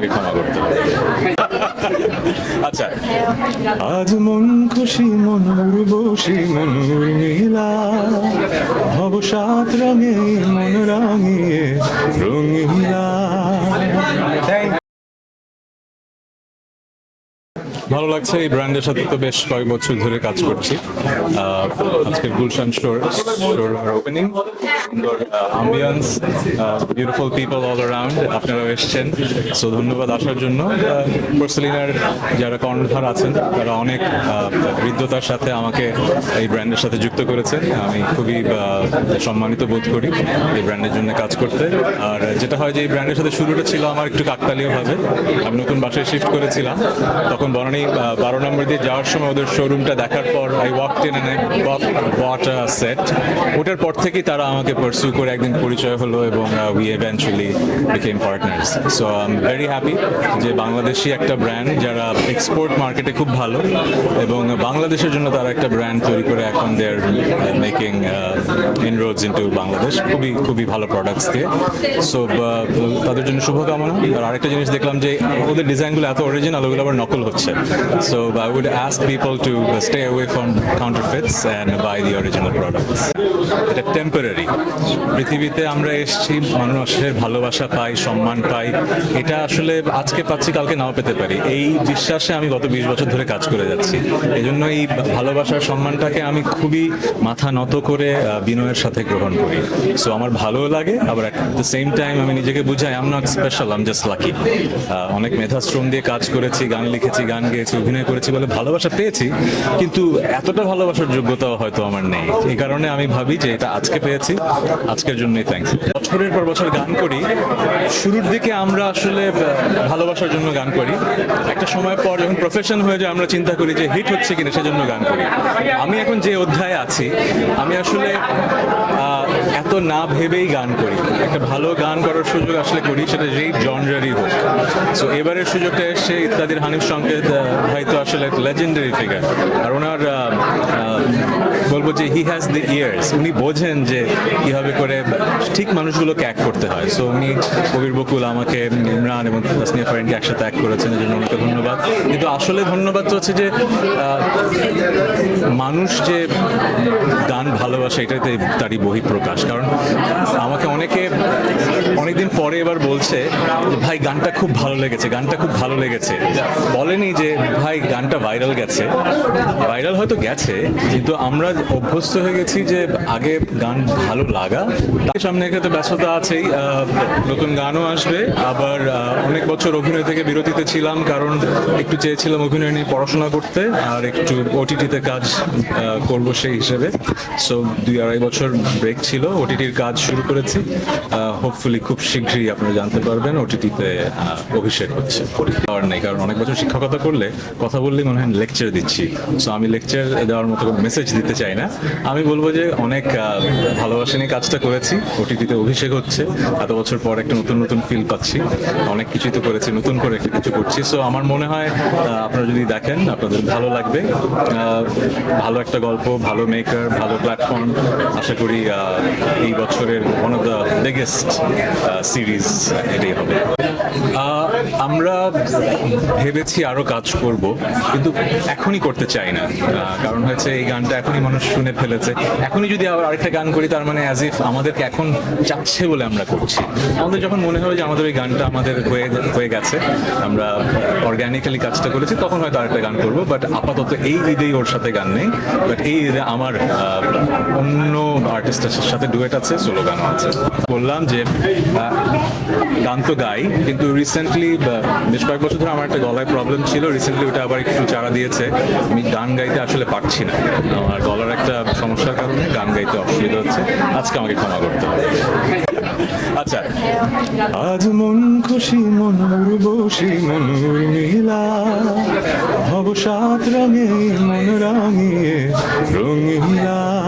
আমাকে ক্ষমা করতে হবে আচ্ছা। আজ মন খুশি মন উর্বশী মন উর্মিলা। ভব সাত রঙে মন রাঙিয়ে রঙিলা। ভালো লাগছে এই ব্র্যান্ডের সাথে তো বেশ কয়েক বছর ধরে কাজ করছি। আহ, আজকের Gulshan store store opening beautiful people all around এসছেন। সো ধন্যবাদ আসার জন্য। পোর্সেলিনার যারা কর্ণধার আছেন তারা অনেক হৃদ্যতার সাথে আমাকে এই ব্র্যান্ডের সাথে যুক্ত করেছেন। আমি খুবই সম্মানিত বোধ করি এই ব্র্যান্ডের জন্য কাজ করতে। আর যেটা হয় যে এই ব্র্যান্ডের সাথে শুরুটা ছিল আমার একটু কাকতালীয় ভাবে। আমি নতুন বাসায় শিফট করেছিলাম তখন বনানী আহ, বারো নম্বর দিয়ে যাওয়ার সময় ওদের শোরুমটা দেখার পর I walk in but set ওটার পর থেকেই তারা আমাকে পার্সু করে একদিন পরিচয় হলো এবং we eventually became partners so I am very happy যে বাংলাদেশি একটা ব্র্যান্ড যারা এক্সপোর্ট মার্কেটে খুব ভালো এবং বাংলাদেশের জন্য তারা একটা ব্র্যান্ড তৈরি করে এখন their making inroads into Bangladesh খুবই খুবই ভালো প্রোডাক্টস দিয়ে। সো তাদের জন্য শুভকামনা। আর আরেকটা জিনিস দেখলাম যে ওদের ডিজাইনগুলো এত অরিজিনাল ওগুলো আবার নকল হচ্ছে। So I would ask people to stay away from counterfeits and buy the original products এটা টেম্পোরারি পৃথিবীতে আমরা এসেছি, মানুষের ভালোবাসা পাই, সম্মান পাই। এটা আসলে আজকে পাচ্ছি, কালকে নাও পেতে পারি। এই বিশ্বাসে আমি গত বিশ বছর ধরে কাজ করে যাচ্ছি। এই জন্য এই ভালোবাসার সম্মানটাকে আমি খুবই মাথা নত করে বিনয়ের সাথে গ্রহণ করি। সো আমার ভালো লাগে, আবার অ্যাট দ্য সেম টাইম আমি নিজেকে বুঝাই I'm not special I'm just lucky অনেক মেধাশ্রম দিয়ে কাজ করেছি, গান লিখেছি, গান গেয়েছি অভিনয় করেছি বলে ভালোবাসা পেয়েছি, কিন্তু এতটা ভালোবাসার যোগ্যতাও হয়তো আমার নেই। এই কারণে আমি ভাবি যে এটা আজকে পেয়েছি, আজকের জন্যই থ্যাংকস বছরের পর বছর গান করি, শুরুর দিকে আমরা আসলে ভালোবাসার জন্য গান করি। একটা সময় পর যখন প্রফেশন হয়ে যায়, আমরা চিন্তা করি যে হিট হচ্ছে কিনা, সেজন্য গান করি। আমি এখন যে অধ্যায়ে আছি, আমি আসলে এত না ভেবেই গান করি। একটা ভালো গান করার সুযোগ আসলে করি, সেটা যেই জনরারই হোক। সো এবারের সুযোগটা এসছে ইত্যাদির হানিফ সংকেত ভাই তো আসলে লেজেন্ডারি ফিগার আর ওনার বলব যে হি হ্যাজ দ্য ইয়ার্স উনি বোঝেন যে কীভাবে করে ঠিক মানুষগুলোকে এক করতে হয়। সো উনি কবির বকুল আমাকে ইমরান এবং তাসনিয়া ফারিনকে একসাথে এক করেছেন এই জন্য ওনাকে ধন্যবাদ। কিন্তু আসলে ধন্যবাদ তো হচ্ছে যে মানুষ যে গান ভালোবাসে এটাই তো তারই বহিঃপ্রকাশ। কারণ এবার বলছে যে, ভাই গানটা খুব ভালো লেগেছে গানটা খুব ভালো লেগেছে। বলেনি যে ভাই গানটা ভাইরাল গেছে। ভাইরাল হয়তো গেছে কিন্তু আমরা অভ্যস্ত হয়ে গেছি যে আগে গান ভালো লাগা। সামনে এক্ষেত্রে ব্যস্ততা আছেই নতুন গানও আসবে। আবার অনেক বছর অভিনয় থেকে বিরতিতে ছিলাম কারণ একটু চেয়েছিলাম অভিনয় নিয়ে পড়াশোনা করতে আর একটু ওটিটিতে কাজ করব সেই হিসেবে। সো দুই আড়াই বছর ব্রেক ছিল ওটিটির কাজ শুরু করেছি। হোপফুলি খুব শীঘ্রই আপনারা জানতে পারবেন, ওটিটিতে অভিষেক হচ্ছে। আর নেই, কারণ অনেক বছর শিক্ষকতা করলে কথা বললেই মনে হয় লেকচার দিচ্ছি। সো আমি লেকচার দেওয়ার মতো কোনো মেসেজ দিতে চাই না। আমি বলব যে অনেক ভালোবাসা নিয়ে কাজটা করেছি। ওটিটিতে অভিষেক হচ্ছে। এত বছর পর একটা নতুন নতুন ফিল পাচ্ছি। অনেক কিছুই তো করেছি, নতুন করে একটা কিছু করছি। সো আমার মনে হয় আপনারা যদি দেখেন, আপনাদের ভালো লাগবে। ভালো একটা গল্প, ভালো মেকার ভালো প্ল্যাটফর্ম আশা করি এই বছরের one of the biggest series এটাই হবে আহ, আমরা ভেবেছি আরও কাজ করব, কিন্তু এখনই করতে চাই না। কারণ হচ্ছে এই গানটা এখনই মানুষ শুনে ফেলেছে। এখনই যদি আবার আরেকটা গান করি, তার মানে অ্যাজ ইফ আমাদেরকে এখন চাচ্ছে বলে আমরা করছি। আমাদের যখন মনে হবে যে আমাদের ওই গানটা আমাদের হয়ে হয়ে গেছে, আমরা অর্গ্যানিক্যালি কাজটা করেছি, তখন হয়তো আরেকটা গান করব বাট আপাতত এই ঈদেই ওর সাথে গান নেই। বাট এই ঈদে আমার অন্য আর্টিস্টের সাথে ডুয়েট আছে সোলো গানও আছে। বললাম যে গান তো গাই কিন্তু রিসেন্টলি বেশ কয়েক বছর ধরে আমার একটা গলায় প্রবলেম ছিল। রিসেন্টলি ওটা আবার একটু চারা দিয়েছে। আমি গান গাইতে আসলে পারছি না। আমার গলার একটা সমস্যার কারণে গান গাইতে অসুবিধা হচ্ছে। আজকে আমাকে ক্ষমা করতে হবে। আচ্ছা। আজ মন খুশি, মন উর্বশী, মন উর্মিলা। ভব সাত রঙে মন রাঙিয়ে রঙিলা।